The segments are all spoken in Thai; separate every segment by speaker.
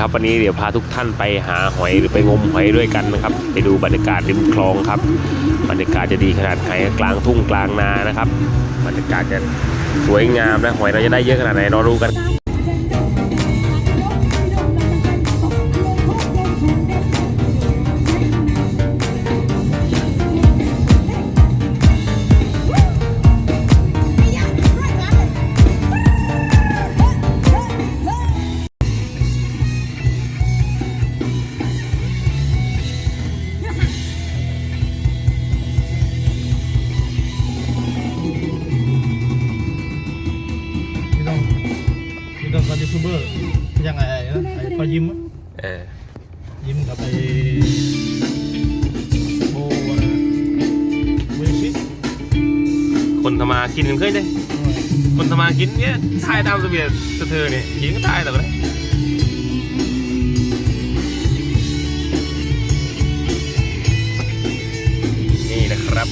Speaker 1: ครับ วันนี้เดี๋ยวพาทุกท่านไปหาหอยหรือไปงมหอยด้วยกันนะครับ ไปดูบรรยากาศริมคลองครับบรรยากาศจะดีขนาดไหนกลางทุ่งกลางนานะครับบรรยากาศจะสวยงามและหอยเราจะได้เยอะขนาดไหนรอรู้กัน
Speaker 2: ยังไงนะไอ้พอยิ้มอะ
Speaker 1: เออ
Speaker 2: ยิ้มกับไอ้โบอะไรนะเวชิ
Speaker 1: คนทำมากินกันเคยได้ คนทำมากินเนี่ยทายตามระเบียบเธอเนี่ยหญิงก็ทายแต่ก็ได้นี่นะครับ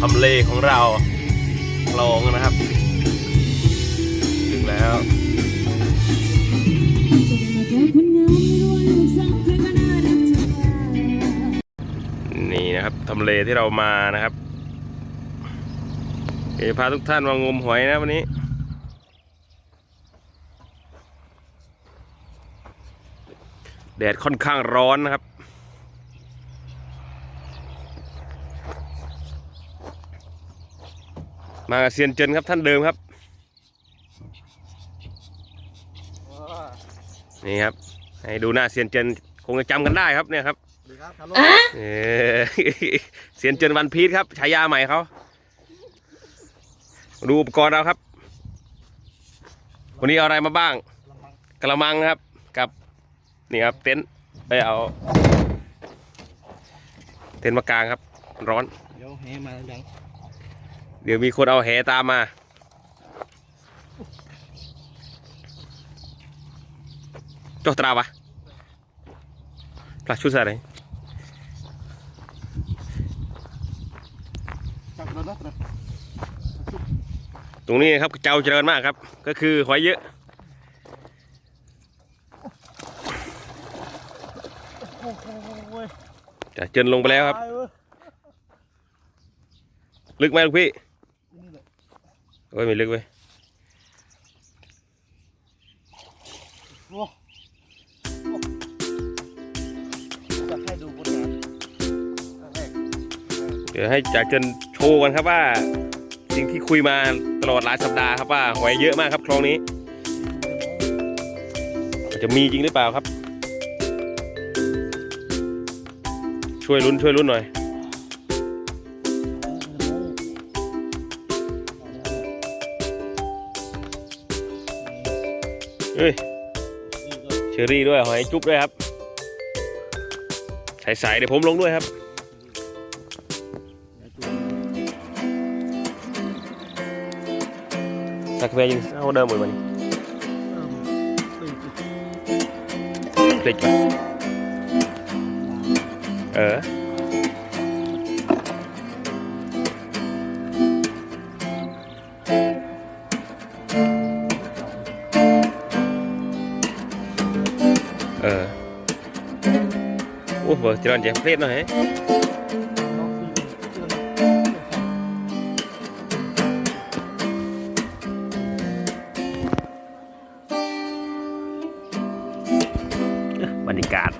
Speaker 1: ทำเลของเราคลองนะครับ ถึงแล้ว นี่นะครับทำเลที่เรามานะครับเดี๋ยวพาทุกท่านมางมหอยนะวันนี้ แดดค่อนข้างร้อนนะครับ มาเซียนเจนครับท่านเดิมครับ นี่ครับ ให้ดูหน้าเซียนเจน คงจะจำกันได้ครับเนี่ยครับ
Speaker 2: สวัสดีครับฮัลโหล
Speaker 1: เออเสียนเจนวันพีชครับฉายาใหม่เขาดูอุปกรณ์เราครับ วันนี้เอาอะไรมาบ้างกระมังครับกับนี่ครับเต็นท์ไปเอา เต็นท์มากลางครับ ร้อน
Speaker 2: เดี๋ยวแหมาดัง
Speaker 1: เดี๋ยวมีคนเอาแหตามมาจอตราวะ ปลาชุดอะไร
Speaker 2: จับรถนะ
Speaker 1: ตรงนี้ครับเจ้าเจริญมากครับ ก็คือหอยเยอะ จะเจินลงไปแล้วครับ ลึกไหมลูกพี่โอ้ยไม่ลึกเว้ย
Speaker 2: ให้ดูผลงาน
Speaker 1: เดี๋ยวให้จาเจนโชว์กันครับว่า สิ่งที่คุยมาตลอดหลายสัปดาห์ครับว่าหอยเยอะมากครับคลองนี้ จะมีจริงหรือเปล่าครับ ช่วยลุ้นช่วยลุ้นหน่อยเฮ้ยเชอรี่ด้วยหอยจุ๊บด้วยครับ ใสๆเดี๋ยวผมลงด้วยครับสักเวียยิงเอาเดิมหมดวันนี้พลิกไปเออเอ โอ้โหเจริญเจ็บเพลดหน่อยฮะบรรยากาศ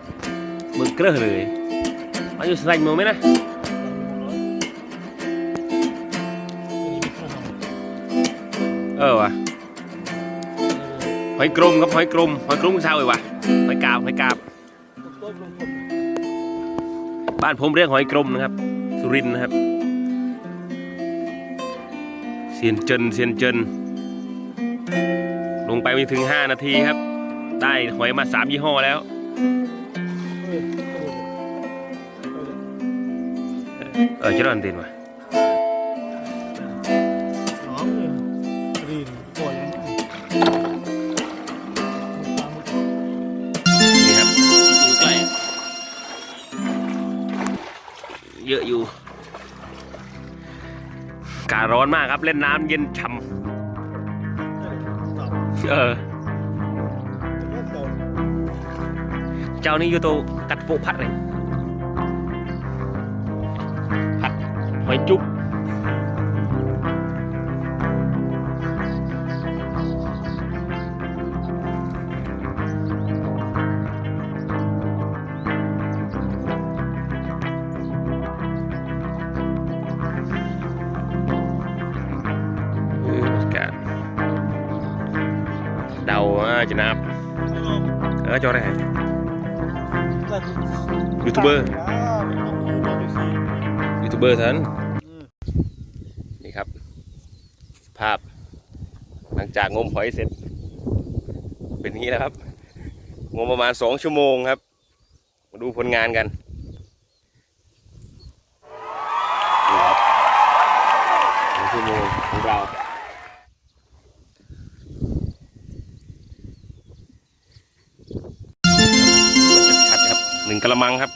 Speaker 1: เบ้านผมเรียกหอยกลมนะครับ สุรินนะครับเซียนเจินเซียนเจินลงไปไม่ถึง 5 นาทีครับ ได้หอยมา 3 ยี่ห้อแล้วเออจะรอนเดิน
Speaker 2: มา เยอะ
Speaker 1: อยู่ การร้อนมากครับเล่นน้ำเย็นฉ่ำเออ เจ้านี่อยู่ตัวกัดโปพัดเลยพัดหอยจุ๊บาว่าจะนับเออจอได้ไงยูทูบเบอร์ยูทูบเบอร์ท่านนี่ครับ ภาพ หลังจากงมหอยเสร็จ เป็นอย่างนี้แล้วครับ งมประมาณสองชั่วโมงครับ มาดูผลงานกันนี่ครับสองชั่วโมงของเรา ชัดๆครับหนึ่งกระมังครับ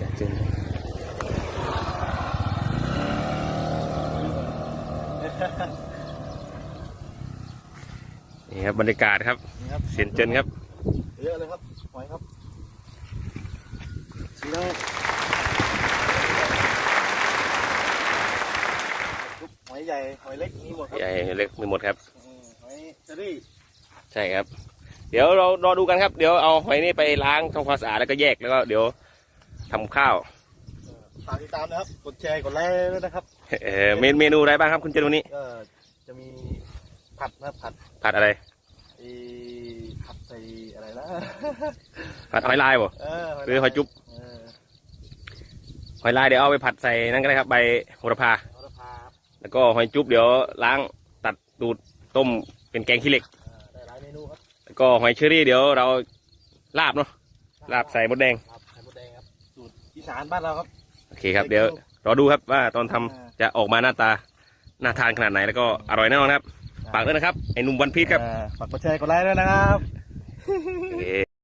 Speaker 1: จากเจนนี่ครับบรรยากาศครับ เสียนเจนครับ
Speaker 2: เยอะเลยครับหอยครับสีแล้ว หอยใหญ่หอยเล็กมีหมดครับ
Speaker 1: ใหญ่เล็กมีหมดครับ
Speaker 2: อืมหอยเชอรี่
Speaker 1: ใช่ครับ เดี๋ยวเรารอดูกันครับ เดี๋ยวเอาหอยนี่ไปล้างทำความสะอาดแล้วก็แยกแล้วก็เดี๋ยวทำข้าว
Speaker 2: ฝากติดตามนะครับ กดแชร์กดไลค์ด้วยนะครับ
Speaker 1: เอ่อเมนเมนูอะไรบ้างครับคุณเจนวันนี้
Speaker 2: ก็จะมีผัดนะผัด
Speaker 1: ผัดอะไร
Speaker 2: ไอ้ผัดใส่อะไรนะ
Speaker 1: ผัดหอยลายบ่
Speaker 2: เออ
Speaker 1: หรือหอยจุ๊บ
Speaker 2: เออ
Speaker 1: หอยลายเดี๋ยวเอาไปผัดใส่นั่นก็ได้ครับใบโหระพา
Speaker 2: โหระพาครับ
Speaker 1: แล้วก็หอยจุ๊บเดี๋ยวล้างตัดดูดต้มเป็นแกงขี้เหล็ก
Speaker 2: อ่าได้หลายเมนูครับ
Speaker 1: แล้วก็หอยเชอรี่เดี๋ยวเราลาบเนาะลาบใส่มดแดง
Speaker 2: ลาบใส่มดแดงครับสูตรอีสานบ้านเราครับ
Speaker 1: โอเคครับเดี๋ยวรอดูครับว่าตอนทำจะออกมาหน้าตาน่าทานขนาดไหนแล้วก็อร่อยแน่นอนครับฝากด้วยนะครับไอ้หนุ่มวันพีชครับ
Speaker 2: อ่าฝากกดแชร์กดไลค์ด้วยนะครับ
Speaker 1: โอเค